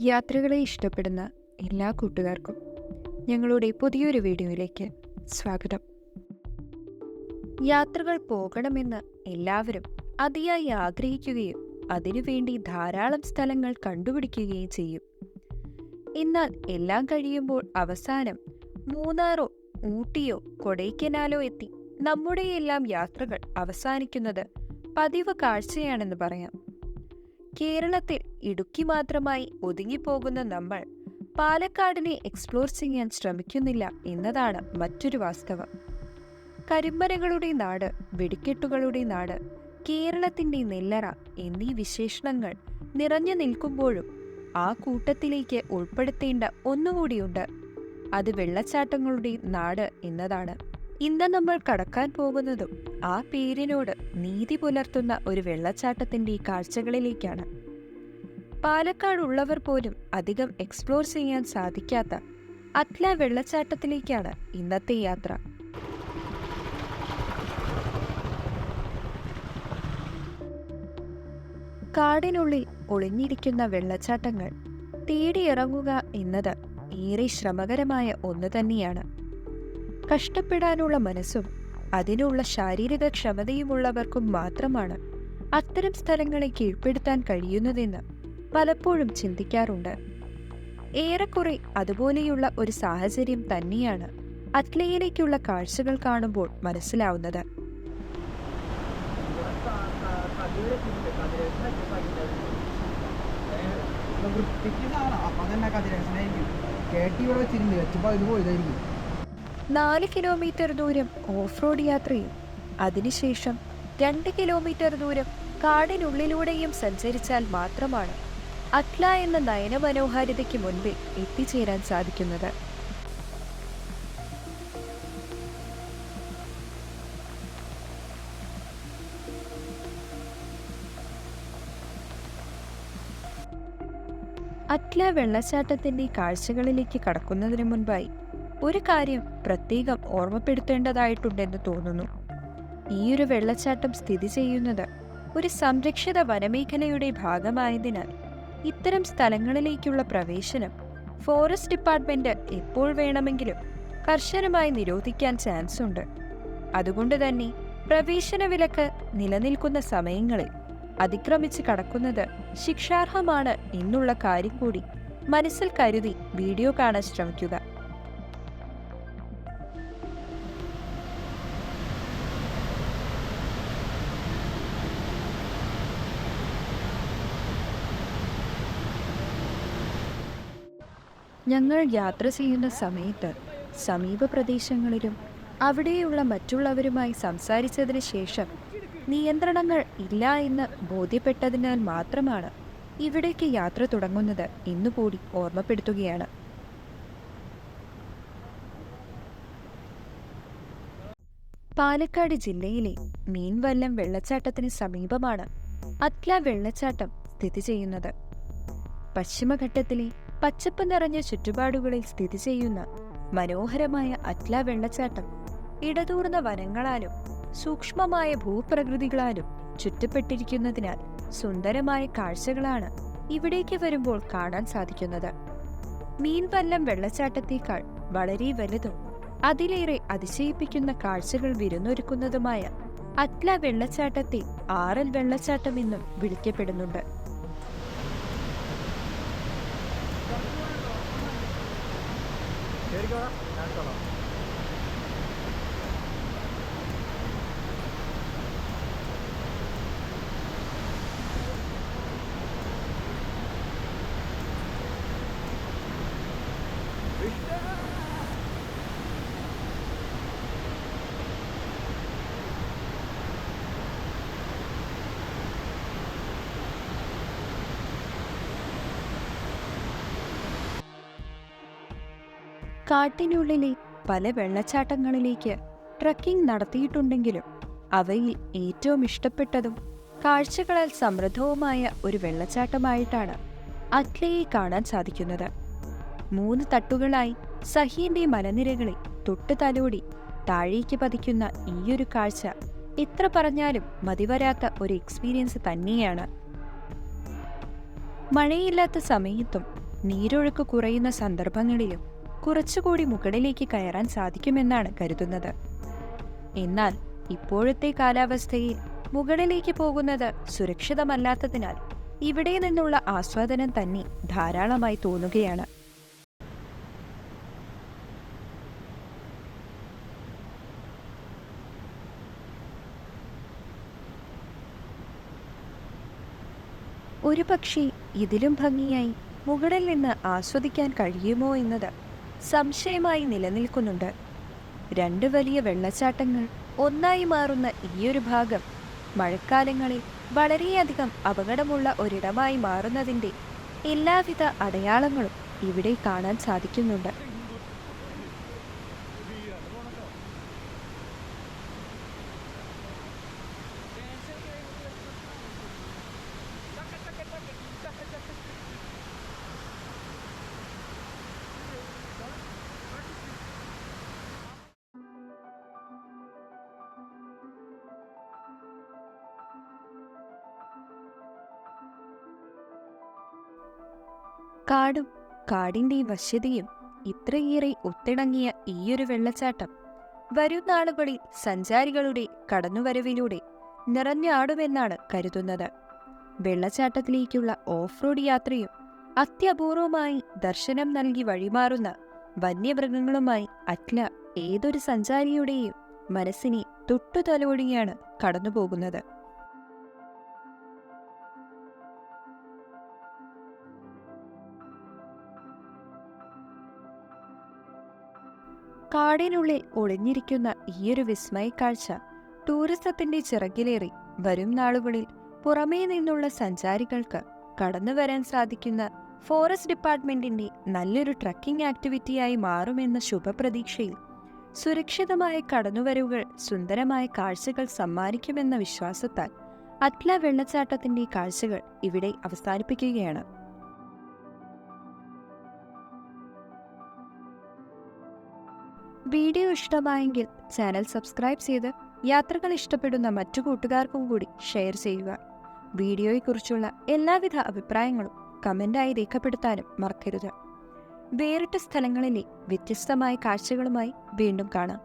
യാത്രകളെ ഇഷ്ടപ്പെടുന്ന എല്ലാ കൂട്ടുകാർക്കും ഞങ്ങളുടെ പുതിയൊരു വീഡിയോയിലേക്ക് സ്വാഗതം. യാത്രകൾ പോകണമെന്ന് എല്ലാവരും അതിയായി ആഗ്രഹിക്കുകയും അതിനുവേണ്ടി ധാരാളം സ്ഥലങ്ങൾ കണ്ടുപിടിക്കുകയും ചെയ്യും. എന്നാൽ എല്ലാം കഴിയുമ്പോൾ അവസാനം മൂന്നാറോ ഊട്ടിയോ കൊടൈക്കനാലോ എത്തി നമ്മുടെയെല്ലാം യാത്രകൾ അവസാനിക്കുന്നത് പതിവ് കാഴ്ചയാണെന്ന് പറയാം. കേരളത്തിൽ ഇടുക്കി മാത്രമായി ഒതുങ്ങിപ്പോകുന്ന നമ്മൾ പാലക്കാടിനെ എക്സ്പ്ലോർ ചെയ്യാൻ ശ്രമിക്കുന്നില്ല എന്നതാണ് മറ്റൊരു വാസ്തവം. കരിമ്പനകളുടെ നാട് വെടിക്കെട്ടുകളുടെ നാട് കേരളത്തിന്റെ നെല്ലറ എന്നീ വിശേഷണങ്ങൾ നിറഞ്ഞു നിൽക്കുമ്പോഴും ആ കൂട്ടത്തിലേക്ക് ഉൾപ്പെടുത്തേണ്ട ഒന്നുകൂടിയുണ്ട്. അത് വെള്ളച്ചാട്ടങ്ങളുടെ നാട് എന്നതാണ്. ഇന്ന് നമ്മൾ കടക്കാൻ പോകുന്നതും ആ പേരിനോട് നീതി പുലർത്തുന്ന ഒരു വെള്ളച്ചാട്ടത്തിന്റെ കാഴ്ചകളിലേക്കാണ്. പാലക്കാട് ഉള്ളവർ പോലും അധികം എക്സ്പ്ലോർ ചെയ്യാൻ സാധിക്കാത്ത അത്ല വെള്ളച്ചാട്ടത്തിലേക്കാണ് ഇന്നത്തെ യാത്ര. കാടിനുള്ളിൽ ഒളിഞ്ഞിരിക്കുന്ന വെള്ളച്ചാട്ടങ്ങൾ തേടിയിറങ്ങുക എന്നത് ഏറെ ശ്രമകരമായ ഒന്ന് തന്നെയാണ്. കഷ്ടപ്പെടാനുള്ള മനസ്സും അതിനുള്ള ശാരീരിക ക്ഷമതയുമുള്ളവർക്കും മാത്രമാണ് അത്തരം സ്ഥലങ്ങളെ കീഴ്പ്പെടുത്താൻ കഴിയുന്നതെന്ന് പലപ്പോഴും ചിന്തിക്കാറുണ്ട്. ഏറെക്കുറെ അതുപോലെയുള്ള ഒരു സാഹചര്യം തന്നെയാണ് അത്ലയിലേക്കുള്ള കാഴ്ചകൾ കാണുമ്പോൾ മനസ്സിലാവുന്നത്. വൃത്തിക്ക് സാധനം അപ്പൊ തന്നെ കേട്ടി ഇവിടെ ഇത് പോയതായിരിക്കും. നാല് കിലോമീറ്റർ ദൂരം ഓഫ് റോഡ് യാത്രയും അതിനുശേഷം രണ്ട് കിലോമീറ്റർ ദൂരം കാടിനുള്ളിലൂടെയും സഞ്ചരിച്ചാൽ മാത്രമാണ് അത്ല എന്ന നയനമനോഹാരിതയ്ക്ക് മുൻപിൽ എത്തിച്ചേരാൻ സാധിക്കുന്നത്. അറ്റ്ല വെള്ളച്ചാട്ടത്തിന്റെ കാഴ്ചകളിലേക്ക് കടക്കുന്നതിന് മുൻപായി ഒരു കാര്യം പ്രത്യേകം ഓർമ്മപ്പെടുത്തേണ്ടതായിട്ടുണ്ടെന്ന് തോന്നുന്നു. ഈയൊരു വെള്ളച്ചാട്ടം സ്ഥിതി ചെയ്യുന്നത് ഒരു സംരക്ഷിത വനമേഖലയുടെ ഭാഗമായതിനാൽ ഇത്തരം സ്ഥലങ്ങളിലേക്കുള്ള പ്രവേശനം ഫോറസ്റ്റ് ഡിപ്പാർട്ട്മെന്റ് എപ്പോൾ വേണമെങ്കിലും കർശനമായി നിരോധിക്കാൻ ചാൻസ് ഉണ്ട് അതുകൊണ്ട് തന്നെ പ്രവേശന വിലക്ക് നിലനിൽക്കുന്ന സമയങ്ങളിൽ അതിക്രമിച്ച് കടക്കുന്നത് ശിക്ഷാർഹമാണ് എന്നുള്ള കാര്യം കൂടി മനസ്സിൽ കരുതി വീഡിയോ കാണാൻ ശ്രമിക്കുക. ഞങ്ങൾ യാത്ര ചെയ്യുന്ന സമയത്ത് സമീപ പ്രദേശങ്ങളിലും അവിടെയുള്ള മറ്റുള്ളവരുമായി സംസാരിച്ചതിന് ശേഷം നിയന്ത്രണങ്ങൾ ഇല്ല എന്ന് ബോധ്യപ്പെട്ടതിനാൽ മാത്രമാണ് ഇവിടേക്ക് യാത്ര തുടങ്ങുന്നത് എന്നുകൂടി ഓർമ്മപ്പെടുത്തുകയാണ്. പാലക്കാട് ജില്ലയിലെ മീൻവല്ലം വെള്ളച്ചാട്ടത്തിന് സമീപമാണ് അത്ല വെള്ളച്ചാട്ടം സ്ഥിതി ചെയ്യുന്നത്. പശ്ചിമഘട്ടത്തിലെ പച്ചപ്പ് നിറഞ്ഞ ചുറ്റുപാടുകളിൽ സ്ഥിതി ചെയ്യുന്ന മനോഹരമായ അറ്റ്ല വെള്ളച്ചാട്ടം. ഇടതൂർന്ന വനങ്ങളാലും സൂക്ഷ്മമായ ഭൂപ്രകൃതികളാലും ചുറ്റപ്പെട്ടിരിക്കുന്നതിനാൽ സുന്ദരമായ കാഴ്ചകളാണ് ഇവിടേക്ക് വരുമ്പോൾ കാണാൻ സാധിക്കുന്നത്. മീൻവല്ലം വെള്ളച്ചാട്ടത്തേക്കാൾ വളരെ വലുതും അതിലേറെ അതിശയിപ്പിക്കുന്ന കാഴ്ചകൾ വിരുന്നൊരുക്കുന്നതുമായ അറ്റ്ല വെള്ളച്ചാട്ടത്തെ ആറൽ വെള്ളച്ചാട്ടം എന്നും വിളിക്കപ്പെടുന്നുണ്ട്. കേറിക്കോളാം ഞാൻ കാട്ടിനുള്ളിലെ പല വെള്ളച്ചാട്ടങ്ങളിലേക്ക് ട്രക്കിംഗ് നടത്തിയിട്ടുണ്ടെങ്കിലും അവയിൽ ഏറ്റവും ഇഷ്ടപ്പെട്ടതും കാഴ്ചകളാൽ സമൃദ്ധവുമായ ഒരു വെള്ളച്ചാട്ടമായിട്ടാണ് അറ്റ്ലയെ കാണാൻ സാധിക്കുന്നത്. മൂന്ന് തട്ടുകളായി സഹീന്റെ മലനിരകളെ തൊട്ടു തലോടി താഴേക്ക് പതിക്കുന്ന ഈയൊരു കാഴ്ച എത്ര പറഞ്ഞാലും മതിവരാത്ത ഒരു എക്സ്പീരിയൻസ് തന്നെയാണ്. മഴയില്ലാത്ത സമയത്തും നീരൊഴുക്ക് കുറയുന്ന സന്ദർഭങ്ങളിലും കുറച്ചുകൂടി മുകളിലേക്ക് കയറാൻ സാധിക്കുമെന്നാണ് കരുതുന്നത്. എന്നാൽ ഇപ്പോഴത്തെ കാലാവസ്ഥയിൽ മുകളിലേക്ക് പോകുന്നത് സുരക്ഷിതമല്ലാത്തതിനാൽ ഇവിടെ നിന്നുള്ള ആസ്വാദനം തന്നെ ധാരാളമായി തോന്നുകയാണ്. ഒരു പക്ഷേ ഇതിലും ഭംഗിയായി മുകളിൽ നിന്ന് ആസ്വദിക്കാൻ കഴിയുമോ എന്നത് സംശയമായി നിലനിൽക്കുന്നുണ്ട്. രണ്ട് വലിയ വെള്ളച്ചാട്ടങ്ങൾ ഒന്നായി മാറുന്ന ഈയൊരു ഭാഗം മഴക്കാലങ്ങളിൽ വളരെയധികം അപകടമുള്ള ഒരിടമായി മാറുന്നതിന്റെ എല്ലാവിധ അടയാളങ്ങളും ഇവിടെ കാണാൻ സാധിക്കുന്നുണ്ട്. കാടും കാടിന്റെ വശ്യതയും ഇത്രയേറെ ഒത്തിണങ്ങിയ ഈയൊരു വെള്ളച്ചാട്ടം. വരും നാളുകളിൽ സഞ്ചാരികളുടെ കടന്നുവരവിലൂടെ നിറഞ്ഞാടുമെന്നാണ് കരുതുന്നത്. വെള്ളച്ചാട്ടത്തിലേക്കുള്ള ഓഫ് റോഡ് യാത്രയും അത്യപൂർവമായി ദർശനം നൽകി വഴിമാറുന്ന വന്യമൃഗങ്ങളുമായി അറ്റ്ല ഏതൊരു സഞ്ചാരിയുടെയും മനസ്സിനെ തൊട്ടുതലോടിയാണ് കടന്നുപോകുന്നത്. കാടിനുള്ളിൽ ഒളിഞ്ഞിരിക്കുന്ന ഈയൊരു വിസ്മയ കാഴ്ച ടൂറിസത്തിന്റെ ചിറകിലേറി വരും നാളുകളിൽ പുറമേ നിന്നുള്ള സഞ്ചാരികൾക്ക് കടന്നു വരാൻ സാധിക്കുന്ന ഫോറസ്റ്റ് ഡിപ്പാർട്ട്മെന്റിന്റെ നല്ലൊരു ട്രക്കിംഗ് ആക്ടിവിറ്റിയായി മാറുമെന്ന ശുഭപ്രതീക്ഷയിൽ സുരക്ഷിതമായ കടന്നുവരവുകൾ സുന്ദരമായ കാഴ്ചകൾ സമ്മാനിക്കുമെന്ന വിശ്വാസത്താൽ അറ്റ്ല വെള്ളച്ചാട്ടത്തിന്റെ കാഴ്ചകൾ ഇവിടെ അവസാനിപ്പിക്കുകയാണ്. വീഡിയോ ഇഷ്ടമായെങ്കിൽ ചാനൽ സബ്സ്ക്രൈബ് ചെയ്ത് യാത്രകൾ ഇഷ്ടപ്പെടുന്ന മറ്റു കൂട്ടുകാർക്കും കൂടി ഷെയർ ചെയ്യുക. വീഡിയോയെക്കുറിച്ചുള്ള എല്ലാവിധ അഭിപ്രായങ്ങളും കമന്റായി രേഖപ്പെടുത്താനും മറക്കരുത്. വേറിട്ട സ്ഥലങ്ങളിലെ വ്യത്യസ്തമായ കാഴ്ചകളുമായി വീണ്ടും കാണാം.